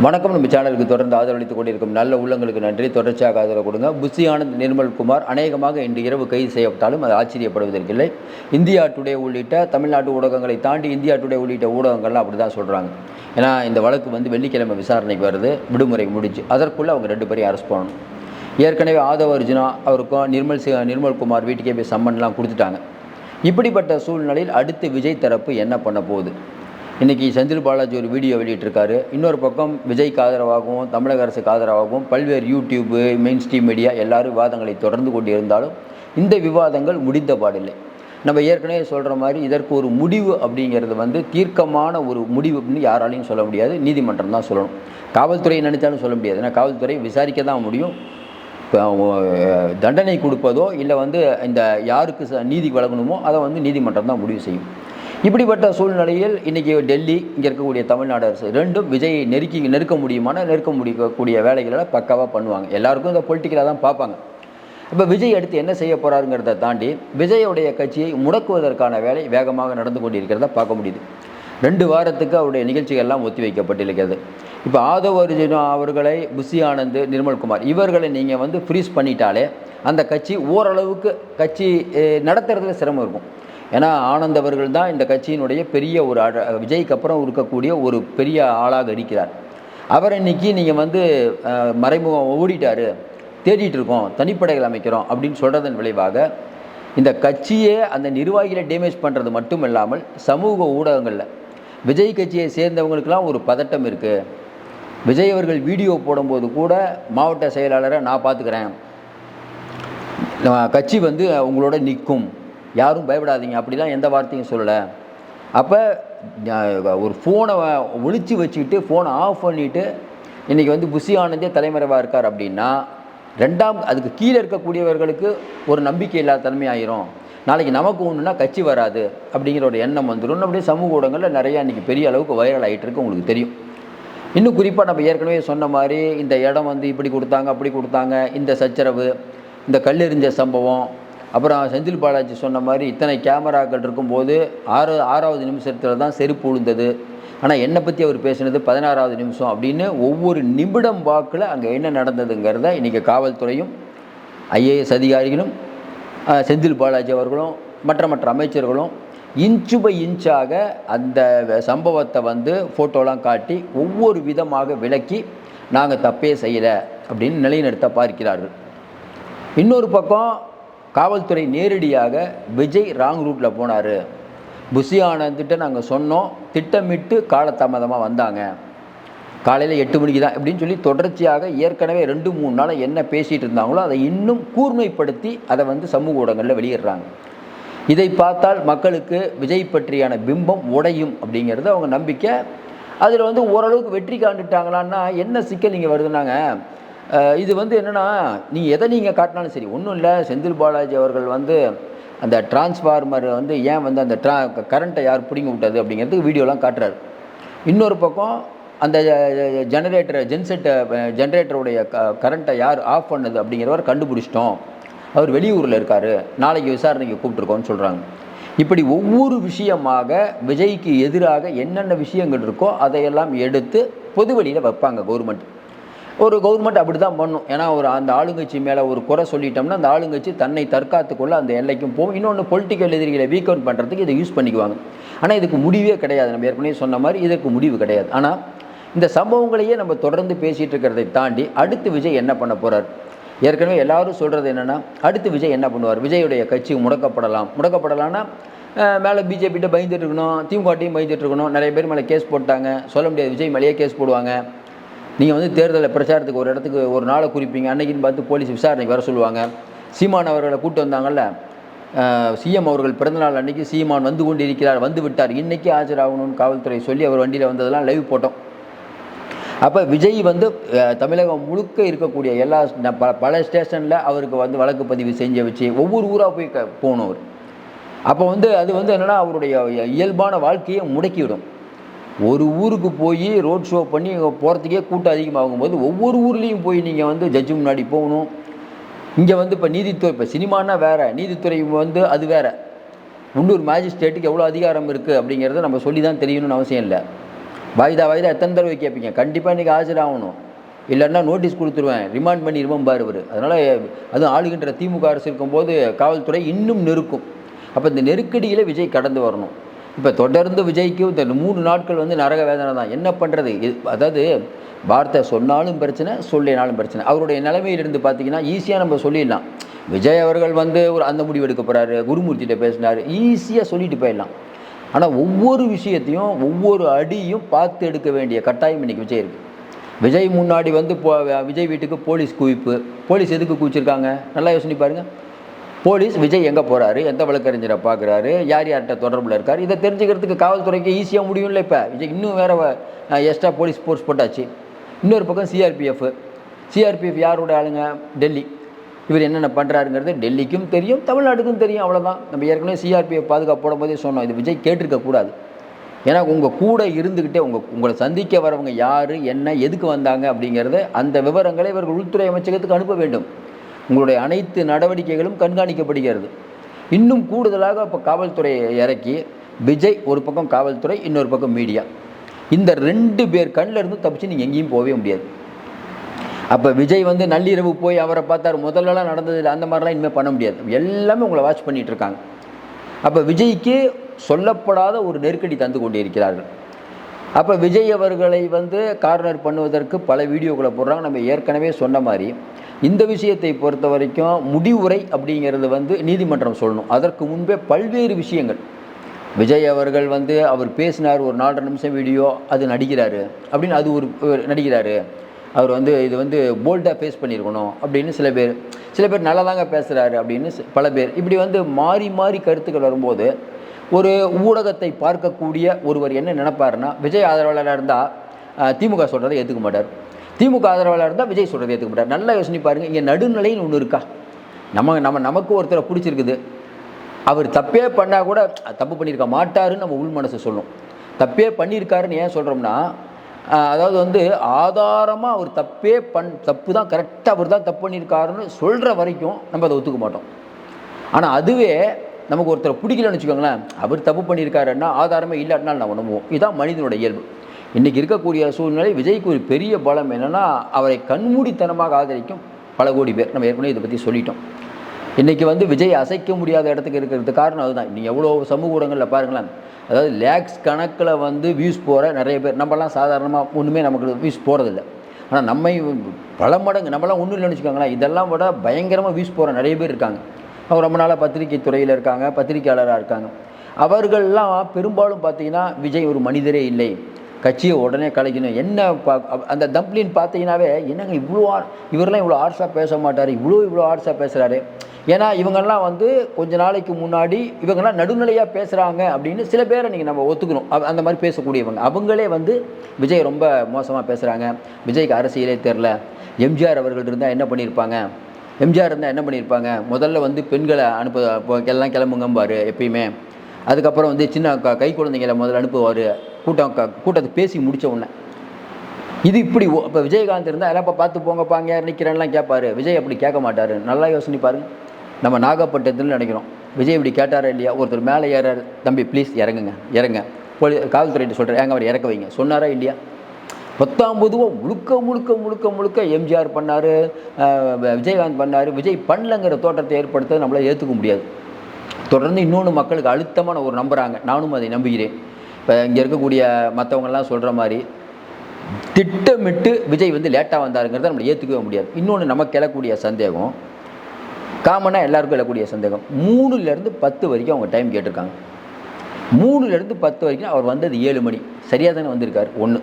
வணக்கம். நம்ம சேனலுக்கு தொடர்ந்து ஆதரவளித்துக் கொண்டிருக்கும் நல்ல உள்ளங்களுக்கு நன்றி. தொடர்ச்சியாக ஆதரவு கொடுங்க. புஷி ஆனந்த் நிர்மல்குமார் அநேகமாக இன்று இரவு கைது செய்யப்பட்டாலும் அது ஆச்சரியப்படுவதற்கில்லை. இந்தியா டுடே உள்ளிட்ட தமிழ்நாட்டு ஊடகங்களை தாண்டி இந்தியா டுடே உள்ளிட்ட ஊடகங்கள்லாம் அப்படி தான் சொல்கிறாங்க ஏன்னா இந்த வழக்கு வந்து வெள்ளிக்கிழமை விசாரணைக்கு வருது. விடுமுறை முடிஞ்சு. அதற்குள்ளே அவங்க ரெண்டு பேரையும் அரெஸ்ட் பண்ணணும். ஏற்கனவே ஆதவ அர்ஜுனா அவருக்கும் நிர்மல் சி நிர்மல்குமார் வீட்டுக்கே போய் சம்மன்லாம் கொடுத்துட்டாங்க. இப்படிப்பட்ட சூழ்நிலையில் அடுத்து விஜய் தரப்பு என்ன பண்ண போகுது? இன்றைக்கி செந்தில் பாலாஜி ஒரு வீடியோ வெளியிட்டிருக்காரு. இன்னொரு பக்கம் விஜய்க்கு ஆதரவாகவும் தமிழக அரசுக்கு ஆதரவாகவும் பல்வேறு யூடியூப்பு மெயின் ஸ்ட்ரீம் மீடியா எல்லாரும் விவாதங்களை தொடர்ந்து கொண்டு இருந்தாலும் இந்த விவாதங்கள் முடிந்த பாடில்லை. நம்ம ஏற்கனவே சொல்கிற மாதிரி இதற்கு ஒரு முடிவு அப்படிங்கிறது வந்து தீர்க்கமான ஒரு முடிவு அப்படின்னு யாராலையும் சொல்ல முடியாது. நீதிமன்றம் தான் சொல்லணும். காவல்துறை நினைச்சாலும் சொல்ல முடியாது. ஏன்னா காவல்துறை விசாரிக்க தான் முடியும். தண்டனை கொடுப்பதோ இல்லை வந்து இந்த யாருக்கு ச- நீதி வழங்கணுமோ அதை வந்து நீதிமன்றம் தான் முடிவு செய்யும். இப்படிப்பட்ட சூழ்நிலையில் இன்றைக்கி டெல்லி இங்கே இருக்கக்கூடிய தமிழ்நாடு அரசு ரெண்டும் விஜயை நெருக்கி நெருக்க முடியுமான நெருக்க முடியக்கூடிய வேலைகளை பக்காவாக பண்ணுவாங்க. எல்லாருக்கும் இந்த பொலிட்டிக்கலாக தான் பார்ப்பாங்க. இப்போ விஜய் அடுத்து என்ன செய்ய போகிறாருங்கிறத தாண்டி விஜயோடைய கட்சியை முடக்குவதற்கான வேலை வேகமாக நடந்து கொண்டிருக்கிறத பார்க்க முடியுது. ரெண்டு வாரத்துக்கு அவருடைய நிகழ்ச்சிகள்லாம் ஒத்தி வைக்கப்பட்டிருக்கிறது. இப்போ ஆதவ் அர்ஜுனா அவர்களை புஷி ஆனந்த் நிர்மல்குமார் இவர்களை நீங்கள் வந்து ஃப்ரீஸ் பண்ணிட்டாலே அந்த கட்சி ஓரளவுக்கு கட்சி நடத்துறதுல சிரமம் இருக்கும். ஏன்னா ஆனந்த் அவர்கள் தான் இந்த கட்சியினுடைய பெரிய ஒரு அழ- விஜய்க்கு அப்புறம் இருக்கக்கூடிய ஒரு பெரிய ஆளாக இருக்கிறார். அவர் இன்னைக்கு நீங்கள் வந்து மறைமுகம் ஓடிட்டார் தேடிட்டு இருக்கோம் தனிப்படைகள் அமைக்கிறோம் அப்படின்னு சொல்கிறதன் விளைவாக இந்த கட்சியே அந்த நிர்வாகிகளை டேமேஜ் பண்ணுறது மட்டும் இல்லாமல் சமூக ஊடகங்களில் விஜய் கட்சியை சேர்ந்தவங்களுக்கெல்லாம் ஒரு பதட்டம் இருக்குது விஜய் அவர்கள் வீடியோ போடும்போது கூட மாவட்ட செயலாளரை நான் பார்த்துக்கிறேன். கட்சி வந்து உங்களோட நிற்கும். யாரும் பயப்படாதீங்க. அப்படிலாம் எந்த வார்த்தையும் சொல்லலை. அப்போ ஒரு ஃபோனை ஒழிச்சு வச்சுக்கிட்டு ஃபோனை ஆஃப் பண்ணிவிட்டு இன்றைக்கி வந்து புஷி ஆனந்தே தலைமறைவாக இருக்கார் அப்படின்னா ரெண்டாம் அதுக்கு கீழே இருக்கக்கூடியவர்களுக்கு ஒரு நம்பிக்கை இல்லாத தன்மை ஆயிரும். நாளைக்கு நமக்கு ஒன்றுனா கட்சி வராது அப்படிங்கிற ஒரு எண்ணம் வந்துடும் அப்படியே சமூக ஊடகங்களில் நிறையா இன்றைக்கி பெரிய அளவுக்கு வைரல் ஆகிட்டு இருக்கு உங்களுக்கு தெரியும். இன்னும் குறிப்பாக நம்ம ஏற்கனவே சொன்ன மாதிரி இந்த இடம் வந்து இப்படி கொடுத்தாங்க அப்படி கொடுத்தாங்க இந்த சச்சரவு இந்த கல்லெறிஞ்ச சம்பவம் அப்புறம் செந்தில் பாலாஜி சொன்ன மாதிரி இத்தனை கேமராக்கள் இருக்கும்போது ஆறு ஆறாவது நிமிஷத்தில் தான் செருப்பு விழுந்தது ஆனால் என்னை பற்றி அவர் பேசினது பதினாறாவது நிமிஷம் அப்படின்னு ஒவ்வொரு நிமிடம் வாக்கில் அங்கே என்ன நடந்ததுங்கிறத இன்றைக்கி காவல்துறையும் ஐஏஎஸ் அதிகாரிகளும் செந்தில் பாலாஜி அவர்களும் மற்ற மற்ற அமைச்சர்களும் இன்ச்சு பை இன்ச்சாக அந்த சம்பவத்தை வந்து ஃபோட்டோலாம் காட்டி ஒவ்வொரு விதமாக விளக்கி நாங்கள் தப்பே செய்யலை அப்படின்னு நிலைநிறுத்த பார்க்கிறார்கள். இன்னொரு பக்கம் காவல்துறை நேரடியாக விஜய் ராங் ரூட்டில் போனார். புஷி ஆனந்துட்ட நாங்கள் சொன்னோம். திட்டமிட்டு காலதாமதமாக வந்தாங்க. காலையில் எட்டு மணிக்கு தான் அப்படின்னு சொல்லி தொடர்ச்சியாக ஏற்கனவே ரெண்டு மூணு நாள் என்ன பேசிகிட்டு இருந்தாங்களோ அதை இன்னும் கூர்மைப்படுத்தி அதை வந்து சமூக ஊடகங்களில் வெளியிடுறாங்க. இதை பார்த்தால் மக்களுக்கு விஜய் பற்றியான பிம்பம் உடையும் அப்படிங்கிறது அவங்க நம்பிக்கை. அதில் வந்து ஓரளவுக்கு வெற்றி காண்டுட்டாங்களான்னா என்ன சிக்கல் இங்கே வருதுன்னாங்க? இது வந்து என்னென்னா நீங்கள் எதை நீங்கள் காட்டினாலும் சரி ஒன்றும் இல்லை செந்தில் பாலாஜி அவர்கள் வந்து அந்த டிரான்ஸ்ஃபார்மர் வந்து ஏன் வந்து அந்த ட்ரா கரண்ட்டை யார் பிடிங்க விட்டது அப்படிங்கிறதுக்கு வீடியோலாம் காட்டுறாரு. இன்னொரு பக்கம் அந்த ஜெனரேட்டரை ஜென்செட்டை ஜென்ரேட்டருடைய க கரண்ட்டை யார் ஆஃப் பண்ணது அப்படிங்கிறவர் கண்டுபிடிச்சிட்டோம். அவர் வெளியூரில் இருக்கார். நாளைக்கு விசாரணைக்கு கூப்பிட்ருக்கோன்னு சொல்கிறாங்க இப்படி ஒவ்வொரு விஷயமாக விஜய்க்கு எதிராக என்னென்ன விஷயங்கள் இருக்கோ அதையெல்லாம் எடுத்து பொதுவெளியில் வைப்பாங்க கவர்மெண்ட் ஒரு கவர்மெண்ட் அப்படி தான் பண்ணும். ஏன்னா ஒரு அந்த ஆளுங்கட்சி மேலே ஒரு குறை சொல்லிட்டோம்னா அந்த ஆளுங்கட்சி தன்னை தற்காத்துக்குள்ள அந்த எல்லைக்கும் போகும். இன்னொன்று பொலிட்டிக்கல் எதிரிகளை வீக் அவுட் பண்ணுறதுக்கு இதை யூஸ் பண்ணிக்குவாங்க. ஆனால் இதுக்கு முடிவே கிடையாது. நம்ம ஏற்கனவே சொன்ன மாதிரி இதற்கு முடிவு கிடையாது. ஆனால் இந்த சம்பவங்களையே நம்ம தொடர்ந்து பேசிகிட்டு இருக்கிறதை தாண்டி அடுத்து விஜய் என்ன பண்ண போகிறார் ஏற்கனவே எல்லாரும் சொல்கிறது என்னென்னா அடுத்து விஜய் என்ன பண்ணுவார்? விஜயுடைய கட்சி முடக்கப்படலாம். முடக்கப்படலாம்னா மேலே பிஜேபிகிட்ட பயந்துட்டு இருக்கணும் திமுகட்டையும் பயந்துட்டு இருக்கணும். நிறைய பேர் மேலே கேஸ் போட்டாங்க. சொல்ல முடியாது. விஜய் மேலேயே கேஸ் போடுவாங்க. நீங்கள் வந்து தேர்தலில் பிரச்சாரத்துக்கு ஒரு இடத்துக்கு ஒரு நாளை குறிப்பீங்க. அன்னைக்குன்னு பார்த்து போலீஸ் விசாரணைக்கு வர சொல்லுவாங்க. சீமான் அவர்களை கூட்டு வந்தாங்கல்ல? சிஎம் அவர்கள் பிறந்தநாள் அன்னைக்கு சீமான் வந்து கொண்டு இருக்கிறார் வந்து விட்டார். இன்னைக்கு ஆஜராகணும்னு காவல்துறை சொல்லி அவர் வண்டியில் வந்ததெல்லாம் லைவ் போட்டோம். அப்போ விஜய் வந்து தமிழகம் முழுக்க இருக்கக்கூடிய எல்லா பல பல ஸ்டேஷனில் அவருக்கு வந்து வழக்கு பதிவு செஞ்சு வச்சு ஒவ்வொரு ஊராக போய் போகணும் அவர் அப்போ வந்து அது வந்து என்னென்னா அவருடைய இயல்பான வாழ்க்கையை முடக்கிவிடும். ஒரு ஊருக்கு போய் ரோட் ஷோ பண்ணி போகிறதுக்கே கூட்டம் அதிகமாகும் போது ஒவ்வொரு ஊர்லேயும் போய் நீங்கள் வந்து ஜட்ஜு முன்னாடி போகணும். இங்கே வந்து இப்போ நீதித்துறை இப்போ சினிமானா வேறு நீதித்துறை வந்து அது வேறு. உள்ளூர் மேஜிஸ்ட்ரேட்டுக்கு எவ்வளோ அதிகாரம் இருக்குது அப்படிங்கிறத நம்ம சொல்லி தான் தெரியணும்னு அவசியம் இல்லை. வாய்தா வாய்தா எத்தனை தடவை கேட்பீங்க கண்டிப்பாக இன்றைக்கி ஆஜராகணும். இல்லைன்னா நோட்டீஸ் கொடுத்துருவேன். ரிமாண்ட் பண்ணி இருப்பார் இவர். அதனால் அதுவும் ஆளுகின்ற திமுக அரசு இருக்கும்போது காவல்துறை இன்னும் நெருக்கும். அப்போ இந்த நெருக்கடியில் விஜய் கடந்து வரணும். இப்போ தொடர்ந்து விஜய்க்கு இந்த மூணு நாட்கள் வந்து நரக வேதனை தான். என்ன பண்ணுறது அதாவது வார்த்தை சொன்னாலும் பிரச்சனை சொல்லினாலும் பிரச்சனை. அவருடைய நிலைமையிலிருந்து பார்த்தீங்கன்னா ஈஸியாக நம்ம சொல்லிடலாம். விஜய் அவர்கள் வந்து ஒரு அந்த முடிவு எடுக்க போகிறாரு குருமூர்த்திகிட்ட பேசினார். ஈஸியாக சொல்லிட்டு போயிடலாம். ஆனால் ஒவ்வொரு விஷயத்தையும் ஒவ்வொரு அடியும் பார்த்து எடுக்க வேண்டிய கட்டாயம் இன்றைக்கி விஜய் இருக்குது விஜய் முன்னாடி வந்து போ விஜய் வீட்டுக்கு போலீஸ் குவிப்பு. போலீஸ் எதுக்கு குவிச்சிருக்காங்க? நல்லா யோசனை பாருங்கள் போலீஸ் விஜய் எங்கே போகிறாரு எந்த வழக்கறிஞரை பார்க்குறாரு யார் யார்கிட்ட தொடர்பில் இருக்கார்? இதை தெரிஞ்சுக்கிறதுக்கு காவல்துறைக்கு ஈஸியாக முடியும்ல இப்போ. விஜய் இன்னும் வேறு எக்ஸ்ட்ரா போலீஸ் ஃபோர்ஸ் போட்டாச்சு. இன்னொரு பக்கம் சிஆர்பிஎஃப் சிஆர்பிஎஃப் யாரோட ஆளுங்க? டெல்லி. இவர் என்னென்ன பண்ணுறாருங்கிறது டெல்லிக்கும் தெரியும் தமிழ்நாட்டுக்கும் தெரியும் அவ்வளோதான் நம்ம ஏற்கனவே சிஆர்பிஎஃப் பாதுகாப்பு போடும்போதே சொன்னோம் இது விஜய் கேட்டிருக்கக்கூடாது ஏன்னா உங்கள் கூட இருந்துக்கிட்டே உங்கள் உங்களை சந்திக்க வரவங்க யார் என்ன எதுக்கு வந்தாங்க அப்படிங்கிறத அந்த விவரங்களை இவர்கள் உள்துறை அமைச்சகத்துக்கு அனுப்ப வேண்டும். உங்களுடைய அனைத்து நடவடிக்கைகளும் கண்காணிக்கப்படுகிறது. இன்னும் கூடுதலாக இப்போ காவல்துறையை இறக்கி விஜய் ஒரு பக்கம் காவல்துறை இன்னொரு பக்கம் மீடியா. இந்த ரெண்டு பேர் கண்ணில் இருந்து தப்பிச்சு நீங்கள் எங்கேயும் போகவே முடியாது. அப்போ விஜய் வந்து நள்ளிரவு போய் அவரை பார்த்தார் முதல்லலாம் நடந்ததில்லை அந்த மாதிரிலாம் இனிமேல் பண்ண முடியாது. எல்லாமே உங்களை வாட்ச் பண்ணிகிட்டு இருக்காங்க. அப்போ விஜய்க்கு சொல்லப்படாத ஒரு நெருக்கடி தந்து கொண்டிருக்கிறார்கள். அப்போ விஜய் அவர்களை வந்து கார்னர் பண்ணுவதற்கு பல வீடியோக்களை போடுறாங்க. நம்ம ஏற்கனவே சொன்ன மாதிரி இந்த விஷயத்தை பொறுத்த வரைக்கும் முடிவுரை அப்படிங்கிறது வந்து நீதிமன்றம் சொல்லணும். அதற்கு முன்பே பல்வேறு விஷயங்கள். விஜய் அவர்கள் வந்து அவர் பேசினார் ஒரு நாலரை நிமிஷம் வீடியோ அது நடிக்கிறாரு அப்படின்னு அது ஒரு நடிக்கிறாரு. அவர் வந்து இது வந்து போல்டாக ஃபேஸ் பண்ணியிருக்கணும் அப்படின்னு சில பேர் சில பேர் நல்லா தாங்க பேசுகிறாரு அப்படின்னு பல பேர். இப்படி வந்து மாறி மாறி கருத்துக்கள் வரும்போது ஒரு ஊடகத்தை பார்க்கக்கூடிய ஒருவர் என்ன நினைப்பாருன்னா விஜய் ஆதரவாளராக இருந்தால் திமுக சொல்கிறத ஏற்றுக்க மாட்டார். திமுக ஆதரவாளராக இருந்தால் விஜய் சொல்கிறது ஏற்றுக்கப்பட்டார் நல்லா யோசனை பாருங்கள் இங்கே நடுநிலைன்னு ஒன்று இருக்கா? நம்ம நம்ம நமக்கு ஒருத்தரை பிடிச்சிருக்குது. அவர் தப்பே பண்ணால் கூட தப்பு பண்ணியிருக்க மாட்டாருன்னு நம்ம உள் மனசு சொல்லும். தப்பே பண்ணியிருக்காருன்னு ஏன் சொல்கிறோம்னா அதாவது வந்து ஆதாரமாக அவர் தப்பே பண் தப்பு தான் கரெக்டாக அவர் தான் தப்பு பண்ணியிருக்காருன்னு சொல்கிற வரைக்கும் நம்ம அதை ஒத்துக்க மாட்டோம். ஆனால் அதுவே நமக்கு ஒருத்தரை பிடிக்கலன்னு வச்சுக்கோங்களேன். அவர் தப்பு பண்ணியிருக்காருன்னா ஆதாரமே இல்லாட்டினாலும் நான் நம்புவோம். இதுதான் மனிதனோட இயல்பு. இன்றைக்கி இருக்கக்கூடிய சூழ்நிலை விஜய்க்கு ஒரு பெரிய பலம் என்னென்னா அவரை கண்மூடித்தனமாக ஆதரிக்கும் பல கோடி பேர். நம்ம ஏற்கனவே இதை பற்றி சொல்லிட்டோம். இன்றைக்கி வந்து விஜய் அசைக்க முடியாத இடத்துக்கு இருக்கிறது காரணம் அதுதான். நீங்கள் எவ்வளோ சமூக ஊடகங்களில் பாருங்களேன். அதாவது லேக்ஸ் கணக்கில் வந்து வியூஸ் போகிற நிறைய பேர். நம்மலாம் சாதாரணமாக ஒன்றுமே நமக்கு வியூஸ் போகிறதில்ல ஆனால் நம்ம பல மடங்கு நம்மளாம் ஒன்றும் இல்லைன்னு வச்சுக்கோங்களேன். இதெல்லாம் விட பயங்கரமாக வியூஸ் போகிற நிறைய பேர் இருக்காங்க. அவங்க ரொம்ப நாளாக பத்திரிகை துறையில் இருக்காங்க பத்திரிகையாளராக இருக்காங்க. அவர்கள்லாம் பெரும்பாலும் பார்த்தீங்கன்னா விஜய் ஒரு மனிதரே இல்லை. கட்சியை உடனே கலைக்கணும். என்ன பா அந்த தம்ப்ளின் பார்த்தீங்கன்னாவே என்னங்க இவ்வளோ ஆர் இவரெல்லாம் இவ்வளோ ஆர்ஸாக பேச மாட்டார் இவ்வளோ இவ்வளோ ஆர்ஸாக பேசுகிறாரு ஏன்னா இவங்கெல்லாம் வந்து கொஞ்ச நாளைக்கு முன்னாடி இவங்கெல்லாம் நடுநிலையாக பேசுகிறாங்க அப்படின்னு சில பேரை நீங்கள் நம்ம ஒத்துக்கணும். அந்த மாதிரி பேசக்கூடியவங்க. அவங்களே வந்து விஜய் ரொம்ப மோசமாக பேசுகிறாங்க விஜய்க்கு அரசியலே தெரில எம்ஜிஆர் அவர்கள் இருந்தால் என்ன பண்ணியிருப்பாங்க? எம்ஜிஆர் இருந்தால் என்ன பண்ணியிருப்பாங்க? முதல்ல வந்து பெண்களை அனுப்ப எல்லாம் கிளம்புங்கம்பார் எப்பயுமே. அதுக்கப்புறம் வந்து சின்ன கை குழந்தைங்களை முதல்ல அனுப்புவார். கூட்டம் கூட்டத்தை பேசி முடித்த உடனே. இது இப்படி இப்போ விஜயகாந்த் இருந்தால் எல்லாம் இப்போ பார்த்து யார் நிற்கிறேன்லாம் கேட்பாரு விஜய் அப்படி கேட்க மாட்டார். நல்லா யோசனை பாருங்க. நம்ம நாகப்பட்டினத்தில் நினைக்கிறோம். விஜய் இப்படி கேட்டாரா இல்லையா? ஒருத்தர் மேலே ஏறார். தம்பி ப்ளீஸ் இறங்குங்க இறங்க. போலி காவல்துறையிட்ட சொல்கிறேன் ஏங்க அவர் இறக்க வைங்க. சொன்னாரா இல்லையா? பத்தாம் பொதுவாக முழுக்க முழுக்க முழுக்க முழுக்க எம்ஜிஆர் பண்ணார் விஜயகாந்த் பண்ணார். விஜய் பண்ணலங்கிற தோட்டத்தை ஏற்படுத்த நம்மளால் ஏற்றுக்க முடியாது. தொடர்ந்து இன்னொன்று மக்களுக்கு அழுத்தமான ஒரு நம்புகிறாங்க நானும் அதை நம்புகிறேன். இப்போ இங்கே இருக்கக்கூடிய மற்றவங்கெல்லாம் சொல்கிற மாதிரி திட்டமிட்டு விஜய் வந்து லேட்டாக வந்தாருங்கிறத நம்ம ஏற்றுக்கவே முடியாது. இன்னொன்று நமக்கு எழக்கூடிய சந்தேகம் காமனாக எல்லாருக்கும் எழக்கூடிய சந்தேகம். மூணுலேருந்து பத்து வரைக்கும் அவங்க டைம் கேட்டிருக்காங்க. மூணுலேருந்து பத்து வரைக்கும் அவர் வந்தது ஏழு மணி. சரியாக தானே வந்திருக்கார்? ஒன்று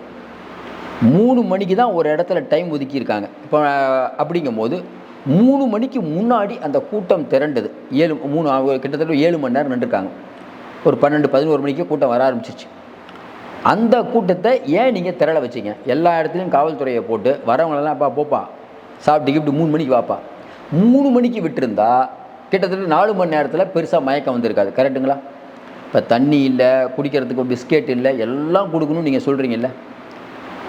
மூணு மணிக்கு தான் ஒரு இடத்துல டைம் ஒதுக்கியிருக்காங்க. இப்போ அப்படிங்கும் போது மூணு மணிக்கு முன்னாடி அந்த கூட்டம் திரண்டது. ஏழு மூணு கிட்டத்தட்ட ஏழு மணி நேரம் நின்றுருக்காங்க. ஒரு பன்னெண்டு பதினோரு மணிக்கு கூட்டம் வர ஆரம்பிச்சிச்சு அந்த கூட்டத்தை ஏன் நீங்கள் திரள வச்சிங்க? எல்லா இடத்துலையும் காவல்துறையை போட்டு வரவங்களெல்லாம் அப்பா போப்பா சாப்பிட்டு கிப்ட்டு மூணு மணிக்கு வாப்பா. மூணு மணிக்கு விட்டுருந்தா கிட்டத்தட்ட நாலு மணி நேரத்தில் பெருசாக மயக்கம் வந்திருக்காது. கரெக்டுங்களா இப்போ தண்ணி இல்லை குடிக்கிறதுக்கு பிஸ்கெட் இல்லை எல்லாம் கொடுக்கணும்னு நீங்கள் சொல்கிறீங்கல்ல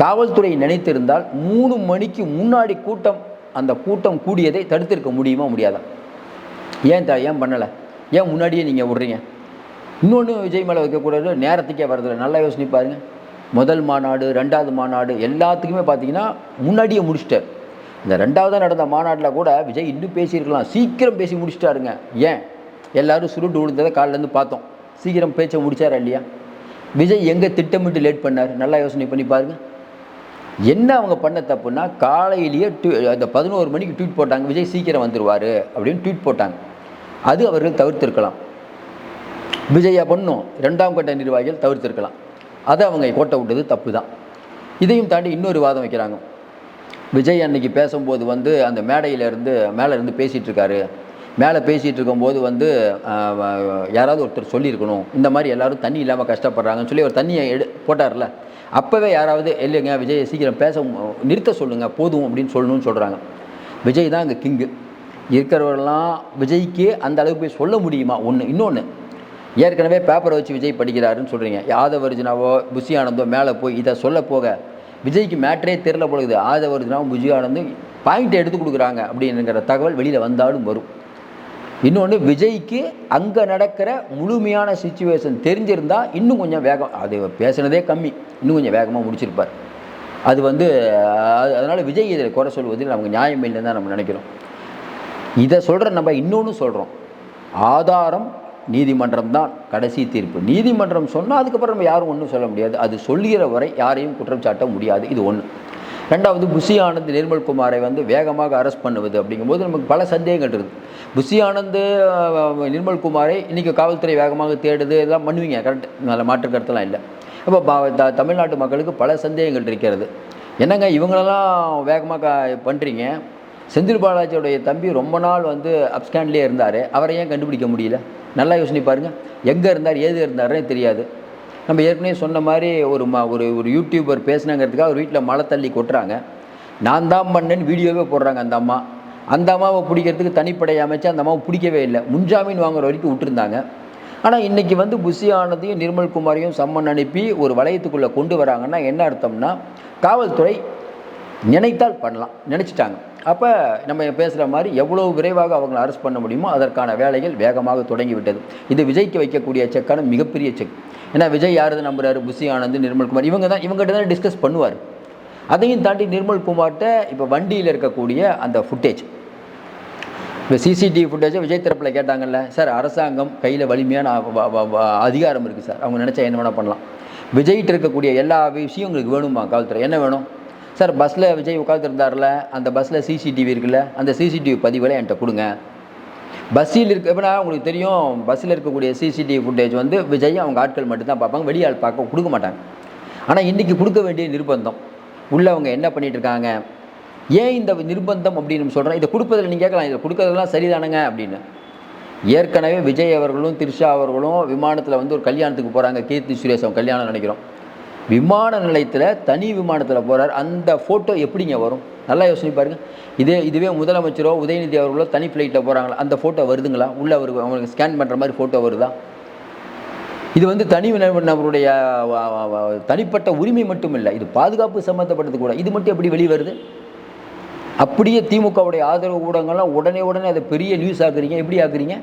காவல்துறை நினைத்திருந்தால் மூணு மணிக்கு முன்னாடி கூட்டம் அந்த கூட்டம் கூடியதை தடுத்திருக்க முடியுமா முடியாதா? ஏன் தா ஏன் பண்ணலை? ஏன் முன்னாடியே நீங்கள் விட்றீங்க இன்னொன்று விஜய் மேலே வைக்கக்கூடாது நேரத்துக்கே வரதில்லை. நல்லா யோசனை பாருங்கள் முதல் மாநாடு ரெண்டாவது மாநாடு எல்லாத்துக்குமே பார்த்தீங்கன்னா முன்னாடியே முடிச்சிட்டார். இந்த ரெண்டாவதாக நடந்த மாநாட்டில் கூட விஜய் இன்னும் பேசியிருக்கலாம். சீக்கிரம் பேசி முடிச்சிட்டாருங்க. ஏன்? எல்லோரும் சுருட்டு விழுந்ததை காலிலேருந்து பார்த்தோம். சீக்கிரம் பேச்சை முடித்தாரா இல்லையா? விஜய் எங்கே திட்டமிட்டு லேட் பண்ணார்? நல்லா யோசனை பண்ணி பாருங்கள் என்ன அவங்க பண்ண தப்புன்னா காலையிலேயே டூ அந்த பதினோரு மணிக்கு ட்வீட் போட்டாங்க. விஜய் சீக்கிரம் வந்துடுவார் அப்படின்னு ட்வீட் போட்டாங்க. அது அவர்கள் தவிர்த்திருக்கலாம். விஜயா பண்ணும் ரெண்டாம் கட்ட நிர்வாகிகள் தவிர்த்திருக்கலாம். அதை அவங்க கோட்டை விட்டது தப்பு தான் இதையும் தாண்டி இன்னொரு வாதம் வைக்கிறாங்க. விஜய் அன்னைக்கு பேசும்போது வந்து அந்த மேடையிலேருந்து மேலே இருந்து பேசிகிட்டு இருக்காரு. மேலே பேசிகிட்டு இருக்கும்போது வந்து யாராவது ஒருத்தர் சொல்லியிருக்கணும். இந்த மாதிரி எல்லாரும் தண்ணி இல்லாமல் கஷ்டப்படுறாங்கன்னு சொல்லி ஒரு தண்ணியை எடு போட்டார்ல. அப்போவே யாராவது இல்லைங்க விஜய் சீக்கிரம் பேச நிறுத்த சொல்லுங்கள் போதும் அப்படின்னு சொல்லணும்னு சொல்கிறாங்க விஜய் தான் அங்கே கிங்கு. இருக்கிறவரெல்லாம் விஜய்க்கு அந்த அளவுக்கு போய் சொல்ல முடியுமா? ஒன்று இன்னொன்று ஏற்கனவே பேப்பரை வச்சு விஜய் படிக்கிறாருன்னு சொல்கிறீங்க யாதவ புஷி ஆனந்தோ மேலே போய் இதை சொல்ல போக விஜய்க்கு மேட்ரே தெரில பொழுது ஆதவ அர்ஜுனாவும் புஷி ஆனந்தும் பாயிண்ட்டை எடுத்து கொடுக்குறாங்க அப்படிங்கிற தகவல் வெளியில் வந்தாலும் வரும். இன்னொன்று விஜய்க்கு அங்கே நடக்கிற முழுமையான சுச்சுவேஷன் தெரிஞ்சிருந்தால் இன்னும் கொஞ்சம் வேகம் அது பேசுனதே கம்மி. இன்னும் கொஞ்சம் வேகமாக முடிச்சிருப்பார். அது வந்து அது- விஜய் இதில் குறை சொல்வதில் நமக்கு நியாயம் இல்லைன்னு தான் நம்ம நினைக்கிறோம். இதை சொல்கிற நம்ம இன்னொன்று சொல்கிறோம் ஆதாரம் நீதிமன்றம் தான் கடைசி தீர்ப்பு. நீதிமன்றம் சொன்னால் அதுக்கப்புறம் நம்ம யாரும் ஒன்றும் சொல்ல முடியாது. அது சொல்லுகிற வரை யாரையும் குற்றம் சாட்ட முடியாது. இது ஒன்று ரெண்டாவது புஷி ஆனந்த் நிர்மல் குமாரை வந்து வேகமாக அரெஸ்ட் பண்ணுவது அப்படிங்கும்போது நமக்கு பல சந்தேகங்கள் இருக்குது புஷி ஆனந்த் நிர்மல் குமாரை இன்றைக்கி காவல்துறை வேகமாக தேடுது. இதெல்லாம் பண்ணுவீங்க. கரெக்ட் நல்ல மாற்று கருத்தெல்லாம் இல்லை. அப்போ த- தமிழ்நாட்டு மக்களுக்கு பல சந்தேகங்கள் இருக்கிறது. என்னங்க இவங்களெல்லாம் வேகமாக பண்ணுறீங்க செந்தில் பாலாஜியோடைய தம்பி ரொம்ப நாள் வந்து அப்ஸ்கேண்ட்லேயே இருந்தார். அவரை ஏன் கண்டுபிடிக்க முடியல? நல்லா யோசனை பாருங்கள் எங்கே இருந்தார் ஏது இருந்தாருன்னே தெரியாது. நம்ம ஏற்கனவே சொன்ன மாதிரி ஒரு ம ஒரு ஒரு யூடியூபர் பேசினாங்கிறதுக்காக ஒரு வீட்டில் மழை தள்ளி கொட்டுறாங்க. நான் தான் பண்ணேன்னு வீடியோவே போடுறாங்க அந்த அம்மா. அந்த அம்மாவை பிடிக்கிறதுக்கு தனிப்படை அமைச்சு அந்த அம்மாவை பிடிக்கவே இல்லை. முன்ஜாமீன் வாங்குற வரைக்கும் விட்டுருந்தாங்க. ஆனால் இன்றைக்கி வந்து புஷி ஆனதையும் நிர்மல் குமாரையும் சம்மன் அனுப்பி ஒரு வளையத்துக்குள்ளே கொண்டு வராங்கன்னா என்ன அர்த்தம்னா காவல்துறை நினைத்தால் பண்ணலாம். நினச்சிட்டாங்க. அப்போ நம்ம பேசுகிற மாதிரி எவ்வளோ விரைவாக அவங்களை அரெஸ்ட் பண்ண முடியுமோ அதற்கான வேலைகள் வேகமாக தொடங்கிவிட்டது. இது விஜய்க்கு வைக்கக்கூடிய செக்கான மிகப்பெரிய செக். ஏன்னா விஜய் யாரது நம்புறாரு? புஷி ஆனந்த் நிர்மல்குமார் இவங்க தான் இவங்ககிட்ட தான் டிஸ்கஸ் பண்ணுவார். அதையும் தாண்டி நிர்மல்குமார்கிட்ட இப்போ வண்டியில் இருக்கக்கூடிய அந்த ஃபுட்டேஜ் இப்போ சிசிடிவி ஃபுட்டேஜை விஜய் தரப்பில் கேட்டாங்கல்ல சார் அரசாங்கம் கையில் வலிமையான அதிகாரம் இருக்குது சார். அவங்க நினச்சா என்ன வேணால் பண்ணலாம். விஜய்கிட்ட இருக்கக்கூடிய எல்லா விஷயம் உங்களுக்கு வேணுமா காவல்துறை? என்ன வேணும்? சார் பஸ்ஸில் விஜய் உட்காந்துருந்தார்ல அந்த பஸ்ஸில் சிசிடிவி இருக்குல்ல அந்த சிசிடிவி பதிவில் என்கிட்ட கொடுங்க. பஸ்ஸில் இருக்க எப்படின்னா உங்களுக்கு தெரியும் பஸ்ஸில் இருக்கக்கூடிய சிசிடிவி ஃபுட்டேஜ் வந்து விஜய் அவங்க ஆட்கள் மட்டும்தான் பார்ப்பாங்க வெளியால் பார்க்க கொடுக்க மாட்டாங்க. ஆனால் இன்றைக்கி கொடுக்க வேண்டிய நிர்பந்தம். உள்ளே அவங்க என்ன பண்ணிகிட்டு இருக்காங்க? ஏன் இந்த நிர்பந்தம் அப்படின்னு சொல்கிறேன் இதை கொடுப்பதில் நீங்கள் கேட்கலாம். இதை கொடுக்கறதெல்லாம் சரிதானுங்க அப்படின்னு. ஏற்கனவே விஜய் அவர்களும் திரிஷா அவர்களும் விமானத்தில் வந்து ஒரு கல்யாணத்துக்கு போகிறாங்க கீர்த்தி சுரேஷ் அவங்க கல்யாணம் நினைக்கிறோம். விமான நிலையத்தில் தனி விமானத்தில் போகிறார் அந்த ஃபோட்டோ எப்படிங்க வரும்? நல்லா யோசனை பாருங்க. இதே இதுவே முதலமைச்சரோ உதயநிதி அவர்களோ தனி ஃப்ளைட்டில் போகிறாங்களா அந்த ஃபோட்டோ வருதுங்களா? உள்ள அவருக்கு அவங்களுக்கு ஸ்கேன் பண்ணுற மாதிரி ஃபோட்டோ வருதா? இது வந்து தனி நபருடைய தனிப்பட்ட உரிமை மட்டும் இல்லை இது பாதுகாப்பு சம்மந்தப்பட்டது கூட. இது மட்டும் எப்படி வெளிவருது அப்படியே திமுகவுடைய ஆதரவு ஊடகங்கள்லாம் உடனே உடனே அதை பெரிய நியூஸ் ஆக்குறீங்க. எப்படி ஆக்குறீங்க?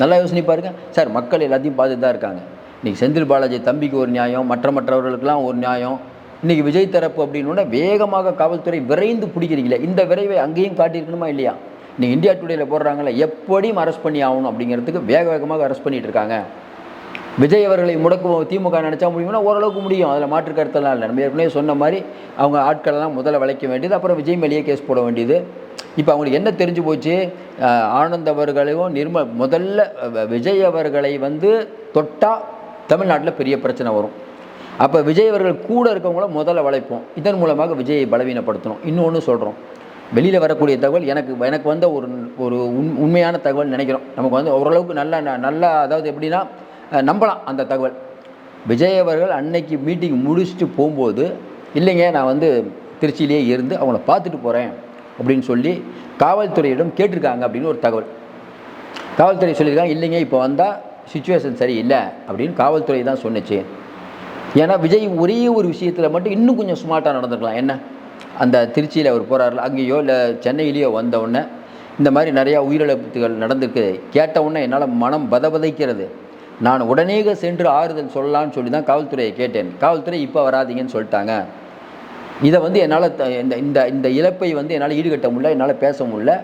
நல்லா யோசனை பாருங்க. சார் மக்கள் எல்லாத்தையும் பார்த்துட்டு தான் இருக்காங்க. இன்றைக்கி செந்தில் பாலாஜி தம்பிக்கு ஒரு நியாயம் மற்ற மற்றவர்களுக்கெல்லாம் ஒரு நியாயம். இன்றைக்கி விஜய் தரப்பு அப்படின்னா வேகமாக காவல்துறை விரைந்து பிடிக்கிறீங்களே இந்த விரைவை அங்கேயும் காட்டியிருக்கணுமா இல்லையா? இன்றைக்கி இந்தியா டுடேல போடுறாங்களே எப்படியும் அரெஸ்ட் பண்ணி ஆகணும் அப்படிங்கிறதுக்கு வேக வேகமாக அரெஸ்ட் பண்ணிட்டு இருக்காங்க. விஜய் அவர்களை முடக்கும் திமுக நினச்சா முடியும்னா ஓரளவுக்கு முடியும். அதில் மாற்று கருத்தெல்லாம் இல்லை. நம்ம ஏற்கனவே சொன்ன மாதிரி அவங்க ஆட்களெல்லாம் முதல்ல வளைக்க வேண்டியது அப்புறம் விஜய் மேலேயே கேஸ் போட வேண்டியது. இப்போ அவங்களுக்கு என்ன தெரிஞ்சு போச்சு? ஆனந்த் அவர்களையும் நிர்ம முதல்ல விஜய் அவர்களை வந்து தொட்டால் தமிழ்நாட்டில் பெரிய பிரச்சனை வரும். அப்போ விஜய் அவர்கள் கூட இருக்கவங்கள முதல்ல வளைப்போம். இதன் மூலமாக விஜயை பலவீனப்படுத்தணும். இன்னொன்று சொல்கிறோம் வெளியில் வரக்கூடிய தகவல் எனக்கு எனக்கு வந்த ஒரு ஒரு உண் உண்மையான தகவல் நினைக்கிறோம். நமக்கு வந்து ஓரளவுக்கு நல்ல ந- நல்லா அதாவது எப்படின்னா நம்பலாம் அந்த தகவல். விஜய் அவர்கள் அன்னைக்கு மீட்டிங் முடிச்சுட்டு போகும்போது இல்லைங்க நான் வந்து திருச்சியிலேயே இருந்து அவங்கள பார்த்துட்டு போகிறேன் அப்படின்னு சொல்லி காவல்துறையிடம் கேட்டிருக்காங்க அப்படின்னு ஒரு தகவல். காவல்துறை சொல்லியிருக்காங்க இல்லைங்க இப்போ வந்தால் சுச்சுவேஷன் சரியில்லை அப்படின்னு காவல்துறை தான் சொன்னுச்சு. ஏன்னா விஜய் ஒரே ஒரு விஷயத்தில் மட்டும் இன்னும் கொஞ்சம் ஸ்மார்ட்டாக நடந்துக்கலாம். என்ன? அந்த திருச்சியில் அவர் போகிறாரில் அங்கேயோ இல்லை சென்னையிலேயோ வந்தவுடனே இந்த மாதிரி நிறையா உயிரிழப்புகள் நடந்திருக்கு. கேட்டவுடனே என்னால் மனம் பதபதைக்கிறது. நான் உடனே சென்று ஆறுதல் சொல்லலாம்னு சொல்லி தான் காவல்துறையை கேட்டேன். காவல்துறை இப்போ வராதீங்கன்னு சொல்லிட்டாங்க. இதை வந்து என்னால் இந்த இந்த இந்த இழப்பை வந்து என்னால் ஈடுகட்ட முடியல என்னால் பேச முடியல.